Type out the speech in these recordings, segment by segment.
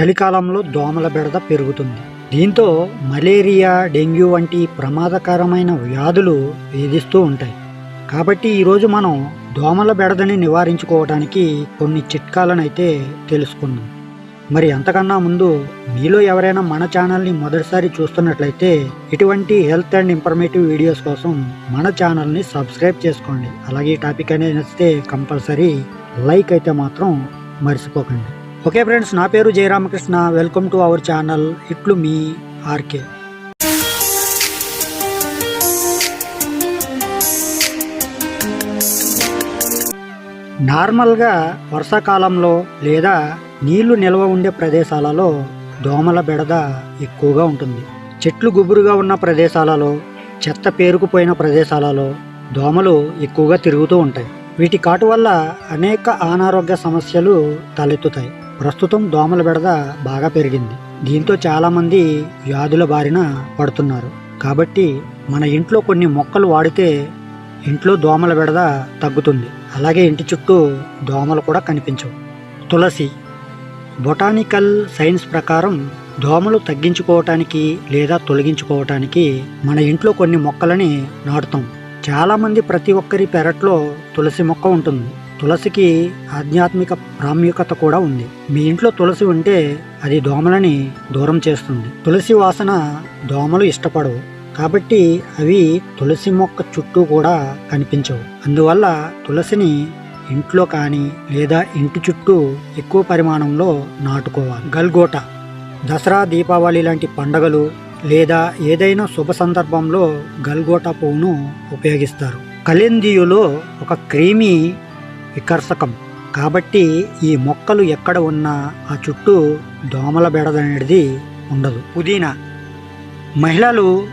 చలికాలంలో దోమల బెడద పెరుగుతుంది. దీంతో మలేరియా డెంగ్యూ వంటి ప్రమాదకరమైన వ్యాధులు వేధిస్తూ ఉంటాయి. కాబట్టి ఈరోజు మనం దోమల బెడదని నివారించుకోవడానికి కొన్ని చిట్కాలను అయితే తెలుసుకుందాం. మరి అంతకన్నా ముందు మీలో ఎవరైనా మన ఛానల్ని మొదటిసారి చూస్తున్నట్లయితే ఇటువంటి హెల్త్ అండ్ ఇన్ఫర్మేటివ్ వీడియోస్ కోసం మన ఛానల్ని సబ్స్క్రైబ్ చేసుకోండి. అలాగే ఈ టాపిక్ అనేది నచ్చితే కంపల్సరీ లైక్ అయితే మాత్రం మర్చిపోకండి. ఓకే ఫ్రెండ్స్ నా పేరు Jayaramakrishna. Welcome to our channel ఇట్లు మీ ఆర్కే. నార్మల్గా వర్షాకాలంలో లేదా నీళ్ళు నిల్వ ఉండే ప్రదేశాలలో దోమల బెడద ఎక్కువగా ఉంటుంది. చెట్లు గుబురుగా ఉన్న ప్రదేశాలలో చెత్త పేరుకుపోయిన ప్రదేశాలలో దోమలు ఎక్కువగా తిరుగుతూ ఉంటాయి. వీటి కాటు వల్ల అనేక అనారోగ్య సమస్యలు తలెత్తుతాయి. ప్రస్తుతం దోమల బెడద బాగా పెరిగింది. దీంతో చాలామంది వ్యాధుల బారిన పడుతున్నారు. కాబట్టి మన ఇంట్లో కొన్ని మొక్కలు వాడితే ఇంట్లో దోమల బెడద తగ్గుతుంది. అలాగే ఇంటి చుట్టూ దోమలు కూడా కనిపించవు. తులసి. బొటానికల్ సైన్స్ ప్రకారం దోమలు తగ్గించుకోవటానికి లేదా తొలగించుకోవటానికి మన ఇంట్లో కొన్ని మొక్కలని నాటుతాం. చాలామంది ప్రతి ఒక్కరి పెరట్లో తులసి మొక్క ఉంటుంది. తులసికి ఆధ్యాత్మిక ప్రాముఖ్యత కూడా ఉంది. మీ ఇంట్లో తులసి ఉంటే అది దోమలని దూరం చేస్తుంది. తులసి వాసన దోమలు ఇష్టపడవు. కాబట్టి అవి తులసి మొక్క చుట్టూ కూడా కనిపించవు. అందువల్ల తులసిని ఇంట్లో కానీ లేదా ఇంటి చుట్టూ ఎక్కువ పరిమాణంలో నాటుకోవాలి. గల్గోట దసరా దీపావళి లాంటి పండగలు లేదా ఏదైనా శుభ సందర్భంలో గల్గోటా పువ్వును ఉపయోగిస్తారు. కలెందియులో ఒక క్రీమీ వికర్షకం. కాబట్టి ఈ మొక్కలు ఎక్కడ ఉన్నా ఆ చుట్టూ దోమల బెడదనేది ఉండదు. పుదీనా. మహిళలు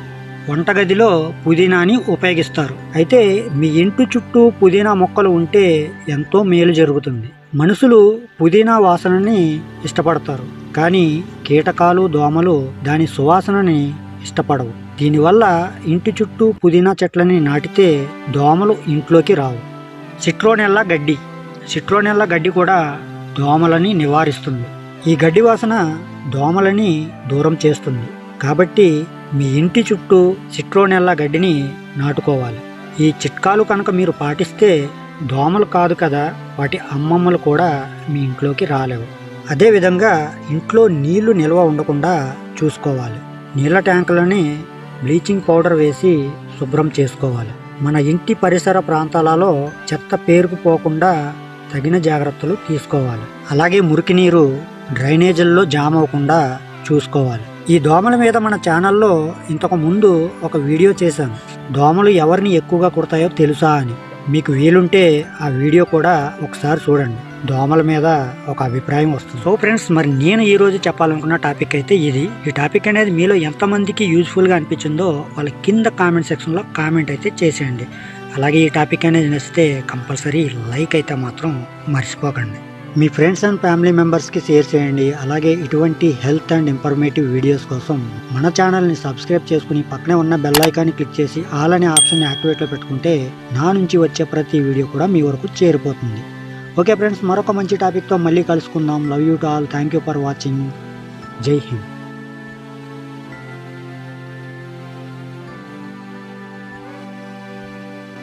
వంటగదిలో పుదీనాని ఉపయోగిస్తారు. అయితే మీ ఇంటి చుట్టూ పుదీనా మొక్కలు ఉంటే ఎంతో మేలు జరుగుతుంది. మనుషులు పుదీనా వాసనని ఇష్టపడతారు. కానీ కీటకాలు దోమలు దాని సువాసనని ఇష్టపడవు. దీనివల్ల ఇంటి చుట్టూ పుదీనా చెట్లని నాటితే దోమలు ఇంట్లోకి రావు. సిట్రోనెల్లా గడ్డి. సిట్రోనెల్లా గడ్డి కూడా దోమలని నివారిస్తుంది. ఈ గడ్డి వాసన దోమలని దూరం చేస్తుంది. కాబట్టి మీ ఇంటి చుట్టూ సిట్రోనెల్లా గడ్డిని నాటుకోవాలి. ఈ చిట్కాలు కనుక మీరు పాటిస్తే దోమలు కాదు కదా వాటి అమ్మమ్మలు కూడా మీ ఇంట్లోకి రాలేవు. అదేవిధంగా ఇంట్లో నీళ్ళు నిల్వ ఉండకుండా చూసుకోవాలి. నీళ్ళ ట్యాంకులని బ్లీచింగ్ పౌడర్ వేసి శుభ్రం చేసుకోవాలి. మన ఇంటి పరిసర ప్రాంతాలలో చెత్త పేరుకుపోకుండా తగిన జాగ్రత్తలు తీసుకోవాలి. అలాగే మురికి నీరు డ్రైనేజీల్లో జామ్ అవ్వకుండా చూసుకోవాలి. ఈ దోమల మీద మన ఛానల్లో ఇంతకు ముందు ఒక వీడియో చేశాను. దోమలు ఎవరిని ఎక్కువగా కుడతాయో తెలుసా అని. మీకు వీలుంటే ఆ వీడియో కూడా ఒకసారి చూడండి. దోమల మీద ఒక అభిప్రాయం వస్తుంది. సో ఫ్రెండ్స్ మరి నేను ఈ రోజు చెప్పాలనుకున్న టాపిక్ అయితే ఇది. ఈ టాపిక్ అనేది మీలో ఎంతమందికి యూజ్ఫుల్గా అనిపించిందో వాళ్ళ కింద కామెంట్ సెక్షన్లో కామెంట్ అయితే చేసేయండి. అలాగే ఈ టాపిక్ అనేది నచ్చితే కంపల్సరీ లైక్ అయితే మాత్రం మర్చిపోకండి. మీ ఫ్రెండ్స్ అండ్ ఫ్యామిలీ మెంబర్స్కి షేర్ చేయండి. అలాగే ఇటువంటి హెల్త్ అండ్ ఇన్ఫర్మేటివ్ వీడియోస్ కోసం మన ఛానల్ని సబ్స్క్రైబ్ చేసుకుని పక్కనే ఉన్న బెల్ ఐకాన్ని క్లిక్ చేసి ఆల్ అనే ఆప్షన్ని యాక్టివేట్లో పెట్టుకుంటే నా నుంచి వచ్చే ప్రతి వీడియో కూడా మీ వరకు చేరిపోతుంది. ఓకే ఫ్రెండ్స్ మరొక మంచి టాపిక్తో మళ్ళీ కలుసుకుందాం. Love you to all thank you for watching Jai Hind